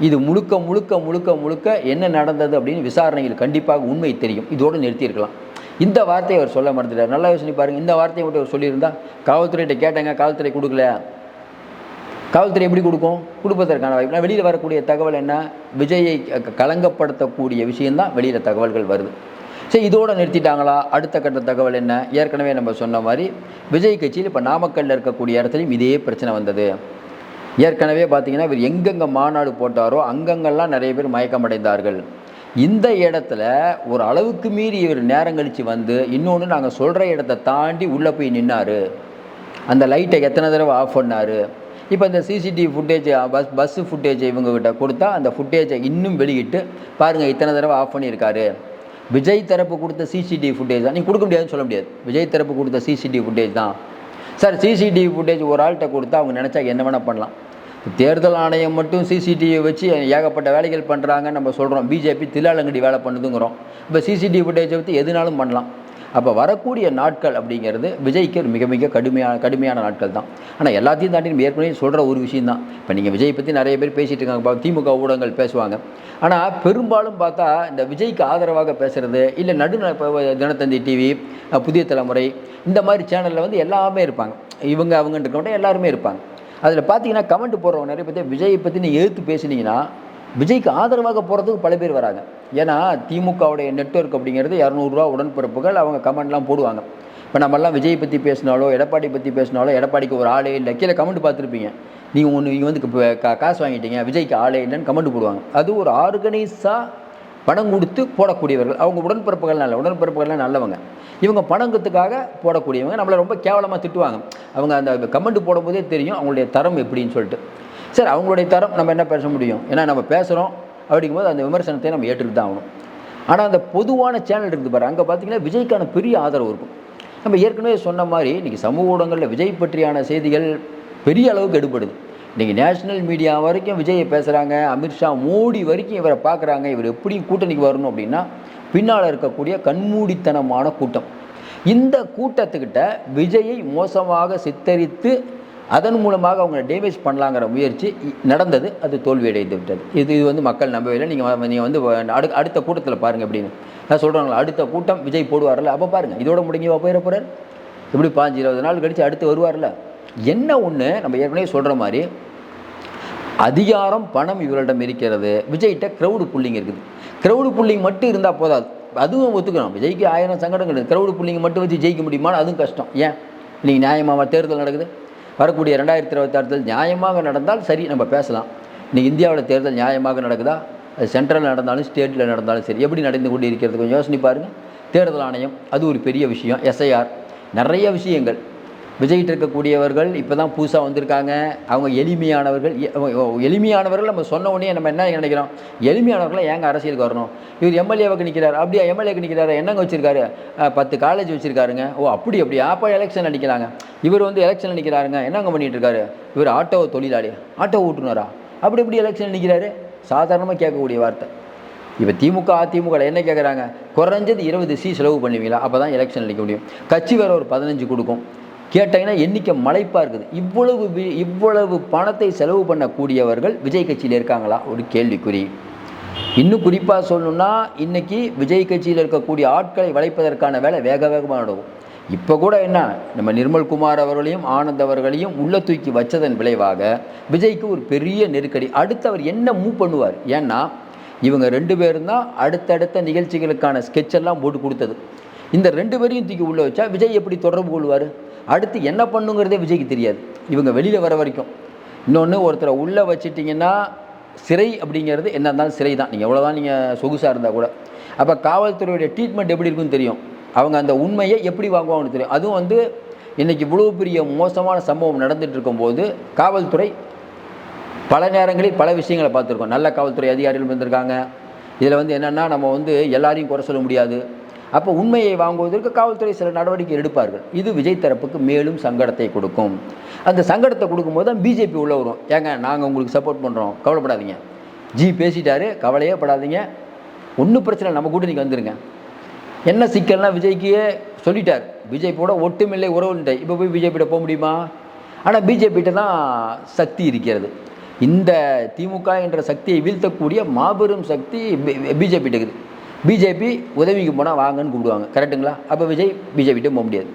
இது முழுக்க முழுக்க முழுக்க முழுக்க என்ன நடந்தது அப்படின்னு விசாரணையில் கண்டிப்பாக உண்மை தெரியும். இதோடு நிறுத்தியிருக்கலாம். இந்த வார்த்தையை அவர் சொல்ல மறந்துட்டார். நல்லா யோசனை பாருங்கள் இந்த வார்த்தையை மட்டும் அவர் சொல்லியிருந்தா காவல்துறையிட்ட கேட்டாங்க காவல்துறை கொடுக்கல. காவல்துறை எப்படி கொடுக்கும்? கொடுப்பதற்கான வாய்ப்பு. வெளியில் வரக்கூடிய தகவல் என்ன? விஜயை கலங்கப்படுத்தக்கூடிய களங்கப்படுத்தக்கூடிய வெளியில் தகவல்கள் வருது. சரி இதோட நிறுத்திட்டாங்களா? அடுத்த கட்ட தகவல் என்ன? ஏற்கனவே நம்ம சொன்ன மாதிரி விஜய் கட்சியில் இப்போ நாமக்கல்லில் இருக்கக்கூடிய இடத்துலையும் இதே பிரச்சனை வந்தது. ஏற்கனவே பார்த்தீங்கன்னா இவர் எங்கெங்கே மாநாடு போட்டாரோ அங்கங்கெல்லாம் நிறைய பேர் மயக்கமடைந்தார்கள். இந்த இடத்துல ஒரு அளவுக்கு மீறி இவர் நேரம் கழித்து வந்து இன்னொன்று நாங்கள் சொல்கிற இடத்த தாண்டி உள்ளே போய் நின்னார். அந்த லைட்டை எத்தனை தடவை ஆஃப் பண்ணார். இப்போ இந்த CCTV footage bus bus footage இவங்ககிட்ட கொடுத்தா அந்த ஃபுட்டேஜை இன்னும் வெளியிட்டு பாருங்கள் இத்தனை தடவை ஆஃப் பண்ணியிருக்காரு. விஜய் தரப்பு கொடுத்த சிசிடிவி ஃபுட்டேஜ் தான். நீங்கள் கொடுக்க முடியாதுன்னு சொல்ல முடியாது. விஜய் தரப்பு கொடுத்த சிசிடிவி ஃபுட்டேஜ் தான். சார் சிசிடிவி ஃபுட்டேஜ் ஒரு ஆள்கிட்ட கொடுத்தா அவங்க நினச்சா என்ன வேணால் பண்ணலாம். தேர்தல் ஆணையம் மட்டும் சிசிடிவி வச்சு ஏகப்பட்ட வேலைகள் பண்ணுறாங்க நம்ம சொல்கிறோம் பிஜேபி தில்லாலங்கடி வேலை பண்ணுதுங்கிறோம். இப்போ சிசிடிவி ஃபுட்டேஜை பற்றி எதுனாலும் பண்ணலாம். அப்போ வரக்கூடிய நாட்கள் அப்படிங்கிறது விஜய்க்கு மிக மிக கடுமையான கடுமையான நாட்கள் தான். ஆனால் எல்லாத்தையும் தாண்டி நம்ம ஏற்கனவே சொல்கிற ஒரு விஷயம் தான் இப்போ நீங்கள் விஜய் பற்றி நிறைய பேர் பேசிகிட்டு இருக்காங்க. திமுக ஊடகங்கள் பேசுவாங்க. ஆனால் பெரும்பாலும் பார்த்தா இந்த விஜய்க்கு ஆதரவாக பேசுகிறது இல்லை நடு தினத்தந்தி டிவி புதிய தலைமுறை இந்த மாதிரி சேனலில் வந்து எல்லாமே இருப்பாங்க. இவங்க அவங்கன்ற எல்லாருமே இருப்பாங்க. அதில் பார்த்தீங்கன்னா கமெண்ட் போடுறவங்க நிறைய பேர் விஜயை பற்றி நீங்கள் எதிர்த்து பேசுனீங்கன்னா விஜய்க்கு ஆதரவாக போகிறதுக்கு பல பேர் வராங்க. ஏன்னா திமுகவுடைய நெட்வொர்க் அப்படிங்கிறது இரநூறுவா உடன்பிறப்புகள் அவங்க கமெண்ட்லாம் போடுவாங்க. இப்போ நம்மெல்லாம் விஜய் பற்றி பேசினாலோ எடப்பாடி பற்றி பேசினாலோ எடப்பாடிக்கு ஒரு ஆளே இல்லை. கீழே கமெண்ட் பார்த்துருப்பீங்க. நீங்கள் ஒன்று நீங்கள் வந்து இப்போ கா காசு வாங்கிட்டீங்க விஜய்க்கு ஆளே இல்லைன்னு கமெண்ட் போடுவாங்க. அது ஒரு ஆர்கனைஸாக பணம் கொடுத்து போடக்கூடியவர்கள். அவங்க உடன்பிறப்புகள் நல்ல உடன்பிறப்புகள்லாம் நல்லவங்க. இவங்க பணங்கத்துக்காக போடக்கூடியவங்க. நம்மளை ரொம்ப கேவலமாக திட்டுவாங்க. அவங்க அந்த கமெண்ட் போடும்போதே தெரியும் அவங்களுடைய தரம் எப்படின்னு சொல்லிட்டு. சரி அவங்களுடைய தரம் நம்ம என்ன பேச முடியும்? ஏன்னா நம்ம பேசுகிறோம் அப்படிங்கும்போது அந்த விமர்சனத்தை நம்ம ஏற்றுக்கிட்டு தான் ஆகணும். ஆனால் அந்த பொதுவான சேனல் இருக்குது பாரு அங்கே பார்த்தீங்கன்னா விஜய்க்கான பெரிய ஆதரவு இருக்கும். நம்ம ஏற்கனவே சொன்ன மாதிரி இன்றைக்கி சமூக ஊடகங்களில் விஜய் பற்றியான செய்திகள் பெரிய அளவுக்கு எடுபடுது. இன்றைக்கி நேஷனல் மீடியா வரைக்கும் விஜயை பேசுகிறாங்க அமித்ஷா மோடி வரைக்கும் இவரை பார்க்குறாங்க இவர் எப்படி கூட்டணிக்கு வரணும் அப்படின்னா பின்னால் இருக்கக்கூடிய கண்மூடித்தனமான கூட்டம். இந்த கூட்டத்துக்கிட்ட விஜயை மோசமாக சித்தரித்து அதன் மூலமாக அவங்களை டேமேஜ் பண்ணலாங்கிற முயற்சி நடந்தது அது தோல்வியடைந்து விட்டது. இது இது வந்து மக்கள் நம்பவே இல்லை. நீங்கள் நீங்கள் வந்து அடு அடுத்த கூட்டத்தில் பாருங்கள் அப்படின்னு நான் சொல்கிறாங்களா அடுத்த கூட்டம் விஜய் போடுவார்ல அப்போ பாருங்கள் இதோட முடிஞ்சவா போயிட போகிறார் எப்படி பாஞ்சு இருபது நாள் கழித்து அடுத்து வருவார்ல என்ன ஒன்று நம்ம ஏற்கனவே சொல்கிற மாதிரி அதிகாரம் பணம் இவர்களிடம் இருக்கிறது. விஜய்கிட்ட க்ரௌடு புள்ளிங் இருக்குது. க்ரௌடு புள்ளிங் மட்டும் இருந்தால் போதாது. அதுவும் ஒத்துக்கணும். விஜய்க்கு ஆயிரம் சங்கடங்கள் க்ரௌடு புள்ளிங்க மட்டும் வச்சு ஜெயிக்க முடியுமான்னு அதுவும் கஷ்டம். ஏன்? இன்றைக்கி நியாயமாக தேர்தல் நடக்குது. வரக்கூடிய ரெண்டாயிரத்தி இருபத்தாறு நியாயமாக நடந்தால் சரி நம்ம பேசலாம். இன்றைக்கி இந்தியாவில் தேர்தல் நியாயமாக நடக்குதா? அது சென்ட்ரலில் நடந்தாலும் ஸ்டேட்டில் நடந்தாலும் சரி. எப்படி நடந்து கொண்டு இருக்கிறது கொஞ்சம் யோசனை பாருங்கள் தேர்தல் ஆணையம் அது ஒரு பெரிய விஷயம். எஸ்ஐஆர் நிறைய விஷயங்கள். விஜய்கிட்ட இருக்கக்கூடியவர்கள் இப்போ தான் புதுசாக வந்திருக்காங்க. அவங்க எளிமையானவர்கள் எளிமையானவர்கள் நம்ம சொன்ன உடனே நம்ம என்ன நினைக்கிறோம்? எளிமையானவர்களை ஏங்க அரசியலுக்கு வரணும்? இவர் எம்எல்ஏவுக்கு நிற்கிறார் அப்படியா எம்எல்ஏக்கு நிற்கிறாரு என்னங்க வச்சுருக்காரு? பத்து காலேஜ் வச்சிருக்காருங்க. ஓ அப்படி அப்படி அப்போ எலெக்ஷன் அடிக்கலாங்க இவர் வந்து எலெக்ஷன் நிற்கிறாருங்க என்னங்க பண்ணிகிட்டு இருக்காரு இவர் ஆட்டோ தொழிலாளி ஆட்டோ ஓட்டுனரா? அப்படி இப்படி எலெக்ஷன் நிற்கிறாரு சாதாரணமாக கேட்கக்கூடிய வார்த்தை. இப்போ திமுக அதிமுக என்ன கேட்குறாங்க குறைஞ்சது இருபது சி செலவு பண்ணுவீங்களா? அப்போ தான் எலெக்ஷன் நிற்க முடியும். கட்சி வேறு ஒரு பதினஞ்சு கொடுக்கும். கேட்டீங்கன்னா எண்ணிக்கை மலைப்பாக இருக்குது. இவ்வளவு வி- இவ்வளவு பணத்தை செலவு பண்ணக்கூடியவர்கள் விஜய் கட்சியில் இருக்காங்களா? ஒரு கேள்விக்குறி. இன்னும் குறிப்பாக சொல்லணும்னா இன்றைக்கி விஜய் கட்சியில் இருக்கக்கூடிய ஆட்களை வளைப்பதற்கான வேலை வேக வேகமாக நடக்கும். இப்போ கூட என்ன நம்ம நிர்மல்குமார் அவர்களையும் ஆனந்த் அவர்களையும் உள்ள தூக்கி வச்சதன் விளைவாக விஜய்க்கு ஒரு பெரிய நெருக்கடி. அடுத்து அவர் என்ன மூவ் பண்ணுவார்? ஏன்னா இவங்க ரெண்டு பேரும் தான் அடுத்தடுத்த நிகழ்ச்சிகளுக்கான ஸ்கெட்செல்லாம் எல்லாம் போட்டு கொடுத்தது. இந்த ரெண்டு பேரையும் தூக்கி உள்ளே வச்சா விஜய் எப்படி தொடர்பு கொள்வார்? அடுத்து என்ன பண்ணுங்கிறதே விஜய்க்கு தெரியாது. இவங்க வெளியில் வர வரைக்கும். இன்னொன்று ஒருத்தரை உள்ளே வச்சிட்டிங்கன்னா சிறை அப்படிங்கிறது என்ன இருந்தாலும் சிறை தான். நீங்கள் எவ்வளோதான் நீங்கள் சொகுசாக இருந்தால் கூட. அப்போ காவல்துறையுடைய ட்ரீட்மெண்ட் எப்படி இருக்குன்னு தெரியும். அவங்க அந்த உண்மையை எப்படி வாங்குவாங்கன்னு தெரியும். அதுவும் வந்து இன்றைக்கி இவ்வளோ பெரிய மோசமான சம்பவம் நடந்துகிட்டு இருக்கும்போது காவல்துறை பல நேரங்களில் பல விஷயங்களை பார்த்துருக்கோம். நல்ல காவல்துறை அதிகாரிகள் வந்திருக்காங்க. இதில் வந்து என்னென்னா நம்ம வந்து எல்லாரையும் குறை சொல்ல முடியாது. அப்போ உண்மையை வாங்குவதற்கு காவல்துறை சில நடவடிக்கை எடுப்பார்கள். இது விஜய் தரப்புக்கு மேலும் சங்கடத்தை கொடுக்கும். அந்த சங்கடத்தை கொடுக்கும்போது தான் பிஜேபி உள்ளே வரும். ஏங்க நாங்கள் உங்களுக்கு சப்போர்ட் பண்ணுறோம் கவலைப்படாதீங்க. ஜி பேசிட்டாரு. கவலையே படாதீங்க. ஒன்றும் பிரச்சனை நம்ம கூட நீங்கள் வந்துடுங்க என்ன சிக்கல்னால் விஜய்க்கு சொல்லிட்டார். விஜய் ஒட்டுமில்லை உறவுன்ட்டு. இப்போ போய் பிஜேபியிட போக முடியுமா? ஆனால் பிஜேபிகிட்ட தான் சக்தி இருக்கிறது. இந்த திமுக என்ற சக்தியை வீழ்த்தக்கூடிய மாபெரும் சக்தி பிஜேபி இருக்குது. பிஜேபி உதவிக்கு போனால் வாங்கன்னு கூப்பிடுவாங்க. கரெக்டுங்களா அப்போ விஜய் பிஜேபிகிட்ட போக முடியாது.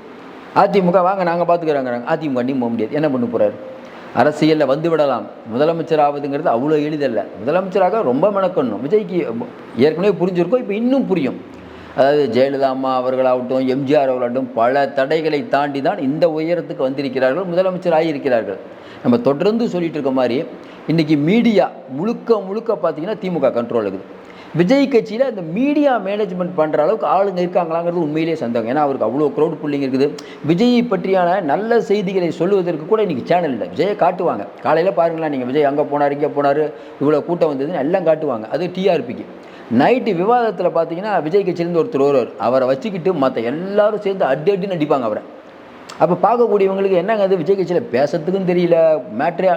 அதிமுக வாங்க நாங்கள் பார்த்துக்கிறாங்கிறாங்க அதிமுக போக முடியாது. என்ன பண்ண போகிறாரு அரசியலில் வந்து விடலாம். முதலமைச்சர் ஆவதுங்கிறது அவ்வளோ எளிதல்ல. முதலமைச்சராக ரொம்ப மெனக்கணும் விஜய்க்கு ஏற்கனவே புரிஞ்சிருக்கோம். இப்போ இன்னும் புரியும். அதாவது ஜெயலலிதா அம்மா அவர்களாகட்டும் எம்ஜிஆர் அவர்களாகட்டும் பல தடைகளை தாண்டி தான் இந்த உயரத்துக்கு வந்திருக்கிறார்கள். முதலமைச்சர் ஆகியிருக்கிறார்கள். நம்ம தொடர்ந்து சொல்லிட்டு இருக்க மாதிரி இன்றைக்கி மீடியா முழுக்க முழுக்க பார்த்தீங்கன்னா திமுக கண்ட்ரோல் இருக்குது. விஜய் கட்சியில் இந்த மீடியா மேனேஜ்மெண்ட் பண்ணுற அளவுக்கு ஆளுங்க இருக்காங்களாங்கிறது உண்மையிலேயே சந்தேகம். ஏன்னா அவருக்கு அவ்வளோ க்ரௌட் புள்ளிங்க இருக்குது. விஜய் பற்றியான நல்ல செய்திகளை சொல்லுவதற்கு கூட இன்றைக்கி சேனல் இல்லை. விஜயை காட்டுவாங்க. காலையில் பாருங்களேன் நீங்கள் விஜய் அங்கே போனார் இங்கே போனார் இவ்வளோ கூட்டம் வந்ததுன்னு எல்லாம் காட்டுவாங்க. அது டிஆர்பிக்கு நைட்டு விவாதத்தில் பார்த்தீங்கன்னா விஜய் கட்சியிலேருந்து ஒருத்தர் வருவார். அவரை வச்சுக்கிட்டு மற்ற எல்லாரும் சேர்ந்து அடி அடின்னு அடிப்பாங்க அவரை. அப்போ பார்க்கக்கூடியவங்களுக்கு என்னங்க அது? விஜய் கட்சியில் பேசுறதுக்கும் தெரியல மேட்ரியா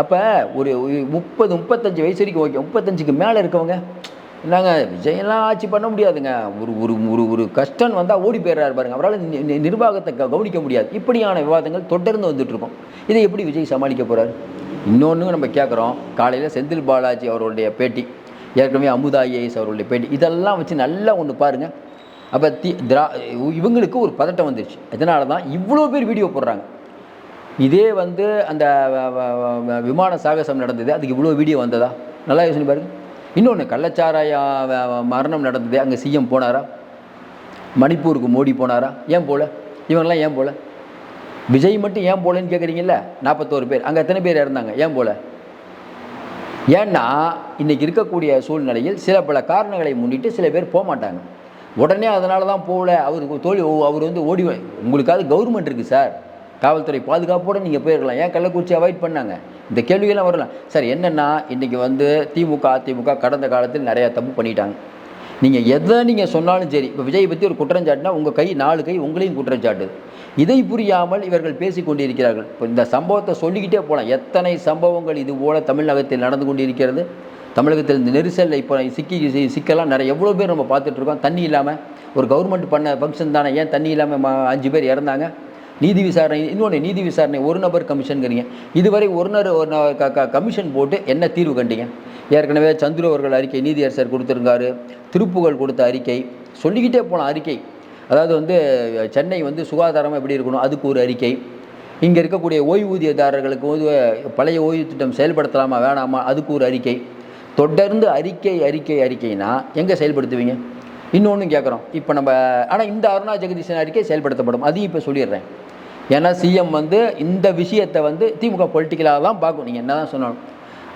அப்போ ஒரு ஒரு முப்பது முப்பத்தஞ்சு வயசு வரைக்கும் ஓகே முப்பத்தஞ்சுக்கு மேலே இருக்கவங்க என்னங்க விஜயெல்லாம் ஆட்சி பண்ண முடியாதுங்க. ஒரு ஒரு ஒரு ஒரு கஷ்டம் வந்தால் ஓடி போயிடுறாரு பாருங்க. அவரால் நி- நிர்வாகத்தை கவனிக்க முடியாது. இப்படியான விவாதங்கள் தொடர்ந்து வந்துட்டு இதை எப்படி விஜய் சமாளிக்க போகிறார் இன்னொன்று நம்ம கேட்குறோம் காலையில் செந்தில் பாலாஜி அவருடைய பேட்டி. ஏற்கனவே அமுதா ஐஏஎஸ் அவருடைய பேட்டி. இதெல்லாம் வச்சு நல்லா ஒன்று பாருங்கள் அப்போ தி திரா இவங்களுக்கு ஒரு பதட்டம் வந்துருச்சு. இதனால தான் இவ்வளோ பேர் வீடியோ போடுறாங்க. இதே வந்து அந்த விமான சாகசம் நடந்தது. அதுக்கு இவ்வளோ வீடியோ வந்ததா? நல்லா யோசனை பாருங்க. இன்னொன்று கள்ளச்சாராய மரணம் நடந்தது. அங்கே சிஎம் போனாரா? மணிப்பூருக்கு மோடி போனாரா? ஏன் போல? இவங்கெல்லாம் ஏன் போல? விஜய் மட்டும் ஏன் போலன்னு கேட்குறீங்கல்ல நாற்பத்தோரு பேர். அங்கே எத்தனை பேர் இறந்தாங்க? ஏன் போல? ஏன்னா இன்றைக்கி இருக்கக்கூடிய சூழ்நிலையில் சில பல காரணங்களை முன்னிட்டு சில பேர் போக மாட்டாங்க உடனே அதனால தான் போகல அவருக்கு தோழி ஓ, அவர் வந்து ஓடி உங்களுக்காவது கவர்மெண்ட் இருக்குது சார். காவல்துறை பாதுகாப்போடு நீங்கள் போயிருக்கலாம். ஏன் கள்ளக்குறிச்சி அவாய்ட் பண்ணாங்க? இந்த கேள்விகள்லாம் வரலாம் சார் என்னென்னா இன்றைக்கி வந்து திமுக அதிமுக கடந்த காலத்தில் நிறையா தப்பு பண்ணிட்டாங்க. நீங்கள் எதை நீங்கள் சொன்னாலும் சரி இப்போ விஜய் பற்றி ஒரு குற்றஞ்சாட்டுனா உங்கள் கை நாலு கை உங்களையும் குற்றஞ்சாட்டுது இதை புரியாமல் இவர்கள் பேசி கொண்டிருக்கிறார்கள். இப்போ இந்த சம்பவத்தை சொல்லிக்கிட்டே போகலாம் எத்தனை சம்பவங்கள் இது போல தமிழகத்தில் நடந்து கொண்டிருக்கிறது? தமிழகத்தில் இந்த நெரிசலில் இப்போ சிக்கி சிக்கலாம் நிறைய எவ்வளோ பேர் நம்ம பார்த்துட்ருக்கோம் தண்ணி இல்லாமல் ஒரு கவர்மெண்ட் பண்ண ஃபங்க்ஷன் தானே? ஏன் தண்ணி இல்லாமல் அஞ்சு பேர் இறந்தாங்க? நீதி விசாரணை இன்னொன்று நீதி விசாரணை ஒரு நபர் கமிஷனுங்கிறீங்க. இதுவரை ஒரு நபர் ஒரு ந- கமிஷன் போட்டு என்ன தீர்வு கண்டீங்க? ஏற்கனவே சந்துரு அவர்கள் அறிக்கை நீதியரசர் கொடுத்துருக்காரு திருப்புகழ் கொடுத்த அறிக்கை சொல்லிக்கிட்டே போகலாம் அறிக்கை. அதாவது வந்து சென்னை வந்து சுகாதாரமாக எப்படி இருக்கணும் அதுக்கு ஒரு அறிக்கை. இங்கே இருக்கக்கூடிய ஓய்வூதியதாரர்களுக்கு வந்து பழைய ஓய்வு திட்டம் செயல்படுத்தலாமா வேணாமா அதுக்கு ஒரு அறிக்கை. தொடர்ந்து அறிக்கை அறிக்கை அறிக்கைனா எங்கே செயல்படுத்துவீங்க? இன்னொன்று கேட்குறோம் இப்போ நம்ம ஆனால் இந்த அருணா ஜெகதீசன் அறிக்கை செயல்படுத்தப்படும். அதையும் இப்போ சொல்லிடுறேன். ஏன்னா சிஎம் வந்து இந்த விஷயத்தை வந்து திமுக பொலிட்டிக்கலாக தான் பார்க்கும் நீங்கள் என்ன தான் சொன்னாலும்.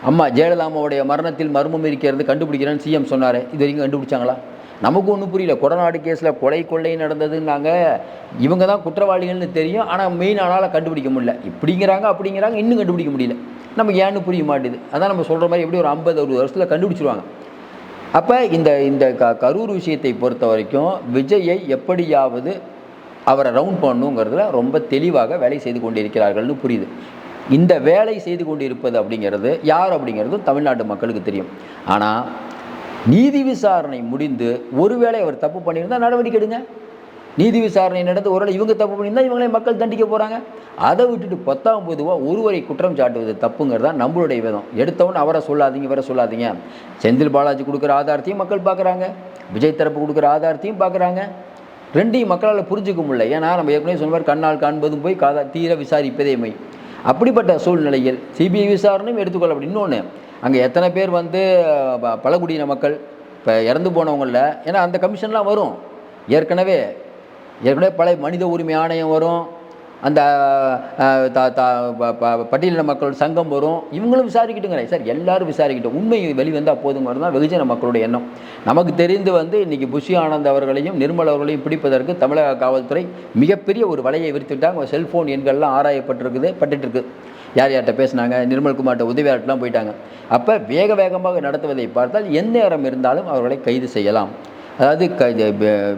அம்மா ஜெயலலிதா மரணத்தில் மர்மம் இருக்கிறது கண்டுபிடிக்கிறேன்னு சிஎம் சொன்னார். இது வரைக்கும் கண்டுபிடிச்சாங்களா? நமக்கு ஒன்றும் புரியல. கொடநாடு கேஸில் கொலை கொள்ளை நடந்ததுன்னாங்க. இவங்க தான் குற்றவாளிகள்னு தெரியும். ஆனால் மெயின் ஆனால கண்டுபிடிக்க முடியல. இப்படிங்கிறாங்க அப்படிங்கிறாங்க. இன்னும் கண்டுபிடிக்க முடியல. நமக்கு ஏன்னு புரிய மாட்டேது அதான் நம்ம சொல்கிற மாதிரி எப்படி ஒரு ஐம்பது அறுபது வருஷத்தில் கண்டுபிடிச்சிருவாங்க. அப்போ இந்த இந்த க கரூர் விஷயத்தை பொறுத்த வரைக்கும் விஜயை எப்படியாவது அவரை ரவுண்ட் பண்ணுங்கிறதுல ரொம்ப தெளிவாக வேலை செய்து கொண்டிருக்கிறார்கள்னு புரியுது. இந்த வேலை செய்து கொண்டிருப்பது அப்படிங்கிறது யார் அப்படிங்கிறதும் தமிழ்நாட்டு மக்களுக்கு தெரியும். ஆனால் நீதி விசாரணை முடிந்து ஒருவேளை அவர் தப்பு பண்ணியிருந்தால் நடவடிக்கை எடுங்க. நீதி விசாரணை நடந்து ஒருவேளை இவங்க தப்பு பண்ணியிருந்தால் இவங்களே மக்கள் தண்டிக்க போகிறாங்க அதை விட்டுட்டு பத்தாம் பொதுவாக ஒருவரை குற்றம் சாட்டுவது தப்புங்கிறது தான் நம்மளுடைய விதம். எடுத்தவொன்னு அவரை சொல்லாதீங்க இவரை சொல்லாதீங்க. செந்தில் பாலாஜி கொடுக்குற ஆதாரத்தையும் மக்கள் பார்க்குறாங்க. விஜய் தரப்பு கொடுக்குற ஆதாரத்தையும் பார்க்குறாங்க. ரெண்டையும் மக்களால் புரிஞ்சுக்க முடியல. ஏன்னா நம்ம ஏற்கனவே சொன்ன மாதிரி கண்ணால் காண்பதும் போய் காதா தீர விசாரிப்பதே மை. அப்படிப்பட்ட சூழ்நிலையில் சிபிஐ விசாரணையும் எடுத்துக்கொள்ள அப்படி. இன்னொன்று அங்கே எத்தனை பேர் வந்து ப- பழங்குடியின மக்கள் இப்போ இறந்து போனவங்களில் ஏன்னா அந்த கமிஷன்லாம் வரும். ஏற்கனவே ஏற்கனவே பழைய மனித உரிமை ஆணையம் வரும். அந்த ப- ப- பட்டியலின மக்கள் சங்கம் வரும். இவங்களும் விசாரிக்கட்டுங்கிறேன் சார் எல்லாரும் விசாரிக்கட்டும். உண்மை வெளிவந்தால் போதுங்கிறது தான் வெகுஜன மக்களுடைய எண்ணம். நமக்கு தெரிந்து வந்து இன்னைக்கு புஷி ஆனந்த் அவர்களையும் நிர்மல் அவர்களையும் பிடிப்பதற்கு தமிழக காவல்துறை மிகப்பெரிய ஒரு வலையை விரித்துட்டாங்க. செல்ஃபோன் எண்கள்லாம் ஆராயப்பட்டிருக்குது பட்டுருக்கு யார் யார்கிட்ட பேசுனாங்க? நிர்மல்குமார்கிட்ட உதவியாளர்லாம் போயிட்டாங்க. அப்போ வேக வேகமாக நடத்துவதை பார்த்தால் எந்த நேரம் இருந்தாலும் அவர்களை கைது செய்யலாம். அதாவது க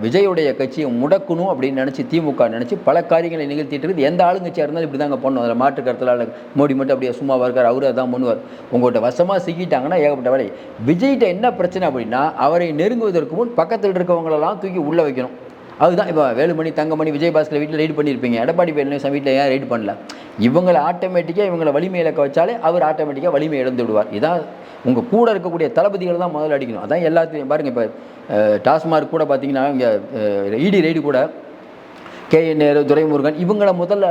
விஜயுடைய கட்சியை முடக்கணும் அப்படின்னு நினச்சி திமுக நினச்சி பல காரியங்களை நிகழ்த்திட்டு இருக்குது. எந்த ஆளுங்கட்சியாக இருந்தாலும் இப்படி தாங்க பண்ணும் அதில் மாற்று கருத்தலால் மோடி மட்டும் அப்படியே சும்மாவாக இருக்கார். அவரு அதான் பண்ணுவார். உங்கள்கிட்ட வசமாக சிக்கிட்டாங்கன்னா ஏகப்பட்ட வேலை. விஜய்கிட்ட என்ன பிரச்சனை அப்படின்னா அவரை நெருங்குவதற்கு முன் பக்கத்தில் இருக்கவங்களெல்லாம் தூக்கி உள்ளே வைக்கணும். அதுதான் இப்போ வேலுமணி தங்கமணி விஜயபாஸ்கர் வீட்டில் ரைடு பண்ணியிருப்பீங்க. எடப்பாடி பழனிசாமி வீட்டில் ஏன் ரைடு பண்ணல? இவங்களை ஆட்டோமேட்டிக்காக இவங்களை வலிமை இழக்க வச்சாலே அவர் ஆட்டோமேட்டிக்காக வலிமை இழந்து விடுவார் இதான் உங்கள் கூட இருக்கக்கூடிய தளபதிகள் தான் முதல்ல அடிக்கணும். அதான் எல்லாத்தையும் பாருங்கள் இப்போ டாஸ்மார்க் கூட பார்த்தீங்கன்னா இங்கே இடி ரைடு கூட கே என் நேரு துரைமுருகன் இவங்களை முதல்ல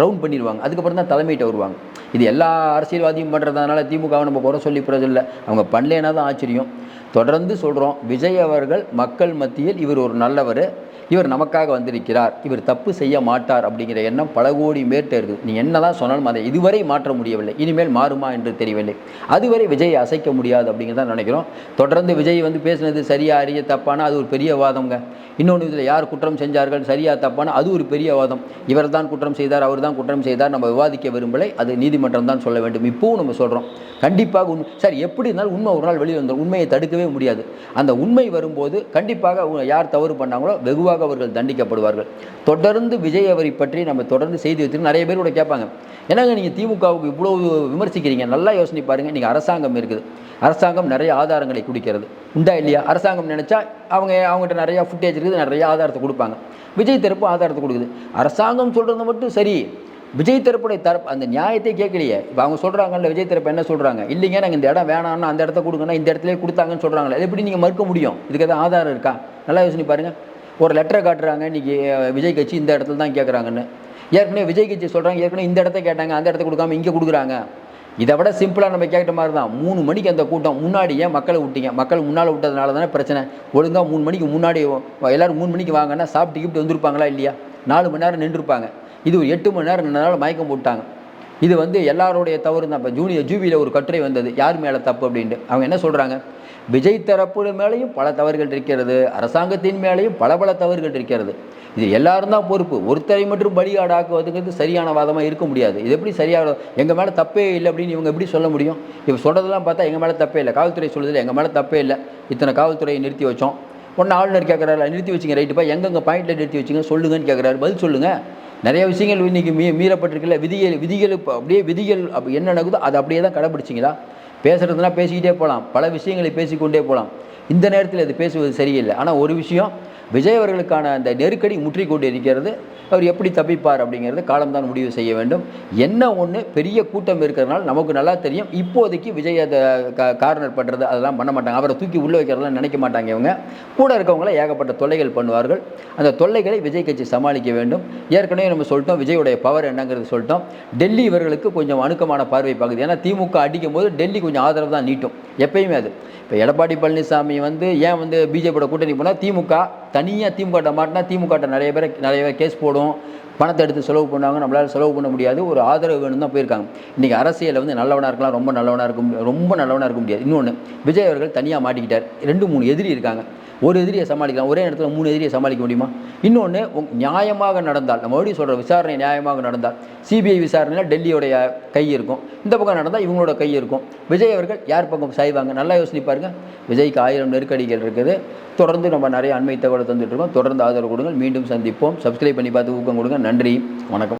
ரவுண்ட் பண்ணிடுவாங்க. அதுக்கப்புறம் தான் தலைமையிட்ட வருவாங்க. இது எல்லா அரசியல்வாதியும் பண்ணுறதுனால திமுகவை நம்ம குறை சொல்லி பிரச்சனை இல்லை அவங்க பண்ணலேனா தான் ஆச்சரியம். தொடர்ந்து சொல்கிறோம் விஜய் அவர்கள் மக்கள் மத்தியில் இவர் ஒரு நல்லவர். இவர் நமக்காக வந்திருக்கிறார் இவர் தப்பு செய்ய மாட்டார் அப்படிங்கிற எண்ணம் பல கோடி மேற்று இருக்குது நீ என்ன தான் சொன்னாலும் அதை இதுவரை மாற்ற முடியவில்லை. இனிமேல் மாறுமா என்று தெரியவில்லை. அதுவரை விஜயை அசைக்க முடியாது அப்படிங்கிறத நினைக்கிறோம். தொடர்ந்து விஜய் வந்து பேசினது சரியா அறிய தப்பானா அது ஒரு பெரிய வாதம்ங்க. இன்னொன்று இதில் யார் குற்றம் செஞ்சார்கள் சரியா தப்பானா அது ஒரு பெரிய வாதம். இவர் தான் குற்றம் செய்தார் அவர் தான் குற்றம் செய்தார் நம்ம விவாதிக்க விரும்பலை. அது நீதிமன்றம் தான் சொல்ல வேண்டும். இப்போவும் நம்ம சொல்கிறோம் கண்டிப்பாக உண்மை சார் எப்படி இருந்தாலும் உண்மை ஒரு நாள் வெளியே வந்துடும் உண்மையை தடுக்கவே முடியாது. அந்த உண்மை வரும்போது கண்டிப்பாக யார் தவறு பண்ணாங்களோ வெகுவாக அவர்கள் தண்டிக்கப்படுவார்கள். தொடர்ந்து விஜய் அவரை பற்றி நம்ம தொடர்ந்து செய்தி வச்சுட்டு நிறைய பேர் கூட கேட்பாங்க. என்னங்க நீங்கள் திமுகவுக்கு இவ்வளோ விமர்சிக்கிறீங்க? நல்லா யோசனை பாருங்கள் நீங்கள் அரசாங்கம் இருக்குது. அரசாங்கம் நிறைய ஆதாரங்களை குடிக்கிறது. உண்டா இல்லையா? அரசாங்கம் நினச்சா அவங்க அவங்ககிட்ட நிறையா ஃபுட்டேஜ் இருக்குது. நிறைய ஆதாரத்தை கொடுப்பாங்க. விஜய் தரப்பு ஆதாரத்தை கொடுக்குது. அரசாங்கம் சொல்கிறது மட்டும் சரி. விஜய் தரப்புடைய தரப்பு அந்த நியாயத்தை கேட்கலையே. இப்போ அவங்க சொல்கிறாங்கல்ல விஜய் தரப்பு என்ன சொல்கிறாங்க இல்லைங்க நாங்கள் இந்த இடம் வேணாம்னா அந்த இடத்த கொடுங்கன்னா இந்த இடத்துல கொடுத்தாங்கன்னு சொல்கிறாங்களே எப்படி நீங்கள் மறுக்க முடியும்? இதுக்கு எதாவது ஆதாரம் இருக்கா? நல்லா யோசனை பாருங்கள் ஒரு லெட்டரை காட்டுறாங்க. இன்றைக்கி விஜய் கட்சி இந்த இடத்துல தான் கேட்குறாங்கன்னு ஏற்கனவே விஜய் கட்சி சொல்கிறாங்க ஏற்கனவே இந்த இடத்த கேட்டாங்க அந்த இடத்த கொடுக்காம இங்கே கொடுக்குறாங்க. இதை விட சிம்பிளாக நம்ம கேட்ட மாதிரி தான். மூணு மணிக்கு அந்த கூட்டம் முன்னாடி ஏன் மக்களை விட்டீங்க? மக்கள் முன்னால் விட்டதுனால தானே பிரச்சனை. ஒழுங்காக மூணு மணிக்கு முன்னாடி எல்லோரும் மூணு மணிக்கு வாங்கன்னா சாப்பிட்டு கிப்ட்டு வந்திருப்பாங்களா இல்லையா? நாலு மணி நேரம் நின்றுருப்பாங்க. இது ஒரு எட்டு மணி நேரம் நின்றனால மயக்கம் போட்டாங்க இது வந்து எல்லாருடைய தவறு தான் இப்போ ஜூனியர் ஜூபியில் ஒரு கட்டுரை வந்தது. யார் மேலே தப்பு அப்படின்ட்டு. அவங்க என்ன சொல்கிறாங்க விஜய் தரப்பு மேலேயும் பல தவறுகள் இருக்கிறது. அரசாங்கத்தின் மேலேயும் பல பல தவறுகள் இருக்கிறது. இது எல்லாரும் தான் பொறுப்பு. ஒருத்தரை மட்டும் பலியாடாக்குவதுங்கிறது சரியான வாதமாக இருக்க முடியாது. இது எப்படி சரியாக எங்கள் மேலே தப்பே இல்லை அப்படின்னு இவங்க எப்படி சொல்ல முடியும்? இப்போ சொல்கிறதெல்லாம் பார்த்தா எங்கள் மேலே தப்பே இல்லை. காவல்துறை சொல்கிறது எங்கள் மேலே தப்பே இல்லை. இத்தனை காவல்துறையை நிறுத்தி வச்சோம். ஒன்று ஆளுநர் கேட்குறாரு நிறுத்தி வச்சுங்க ரைட்டுப்பா. எங்கெங்கே பாயிண்டில் நிறுத்தி வச்சுங்க சொல்லுங்கன்னு கேட்குறாரு பதில் சொல்லுங்கள் நிறைய விஷயங்கள் இன்றைக்கி மீ மீறப்பட்டிருக்குல்ல. விதிகள் விதிகள் இப்போ அப்படியே விதிகள் அப்போ என்ன நடக்குதோ அதை அப்படியே தான் கடைப்பிடிச்சிங்களா? பேசுகிறதுனா பேசிக்கிட்டே போகலாம். பல விஷயங்களை பேசிக்கொண்டே போகலாம். இந்த நேரத்தில் இது பேசுவது சரியில்லை. ஆனால் ஒரு விஷயம் விஜய் அவர்களுக்கான அந்த நெருக்கடி முற்றிக்கொண்டு இருக்கிறது. அவர் எப்படி தப்பிப்பார் அப்படிங்கிறது காலம்தான் முடிவு செய்ய வேண்டும். என்ன ஒன்று பெரிய கூட்டம் இருக்கிறதுனால நமக்கு நல்லா தெரியும். இப்போதைக்கு விஜய் அதை கார்னர் பண்ணுறது அதெல்லாம் பண்ண மாட்டாங்க. அவரை தூக்கி உள்ளே வைக்கிறதெல்லாம் நினைக்க மாட்டாங்க இவங்க. கூட இருக்கவங்கள ஏகப்பட்ட தொல்லைகள் பண்ணுவார்கள். அந்த தொல்லைகளை விஜய் கட்சி சமாளிக்க வேண்டும். ஏற்கனவே நம்ம சொல்லிட்டோம் விஜயோடைய பவர் என்னங்கிறது சொல்லிட்டோம். டெல்லி இவர்களுக்கு கொஞ்சம் அணுக்கமான பார்வை பார்க்குது ஏன்னா திமுக அடிக்கும் போது டெல்லி கொஞ்சம் ஆதரவு தான் நீட்டும். எப்பயுமே அது. இப்போ எடப்பாடி பழனிசாமி வந்து ஏன் வந்து பிஜேபியோட கூட்டணி போனால் திமுக தனியாக திமுக மாட்டினா திமுக நிறைய பேர் நிறைய பேர் கேஸ் போடும். பணத்தை எடுத்து செலவு பண்ணுவாங்க. நம்மளால் செலவு பண்ண முடியாது. ஒரு ஆதரவு வேணும் தான் போயிருக்காங்க. இன்றைக்கி அரசியலில் வந்து நல்லவனாக இருக்கலாம் ரொம்ப நல்லவனாக இருக்க முடியாது ரொம்ப நல்லவனாக இருக்க முடியாது. இன்னொன்று விஜய் அவர்கள் தனியாக மாட்டிக்கிட்டார். ரெண்டு மூணு எதிரி இருக்காங்க. ஒரு எதிரியை சமாளிக்கலாம் ஒரே இடத்துல மூணு எதிரியை சமாளிக்க முடியுமா? இன்னொன்று நியாயமாக நடந்தால் நம்ம மறுபடியும் சொல்கிற விசாரணை நியாயமாக நடந்தால் சிபிஐ விசாரணையில் டெல்லியோடைய கை இருக்கும். இந்த பக்கம் நடந்தால் இவங்களோட கை இருக்கும். விஜய் அவர்கள் யார் பக்கம் சாய்வாங்க? நல்லா யோசனை பாருங்கள் விஜய்க்கு ஆயிரம் நெருக்கடிகள் இருக்குது. தொடர்ந்து நம்ம நிறைய அண்மை தகவலை தந்துட்டு இருக்கோம். தொடர்ந்து ஆதரவு கொடுங்கள். மீண்டும் சந்திப்போம். சப்ஸ்கிரைப் பண்ணி பார்த்து ஊக்கம் கொடுங்க. நன்றி. வணக்கம்.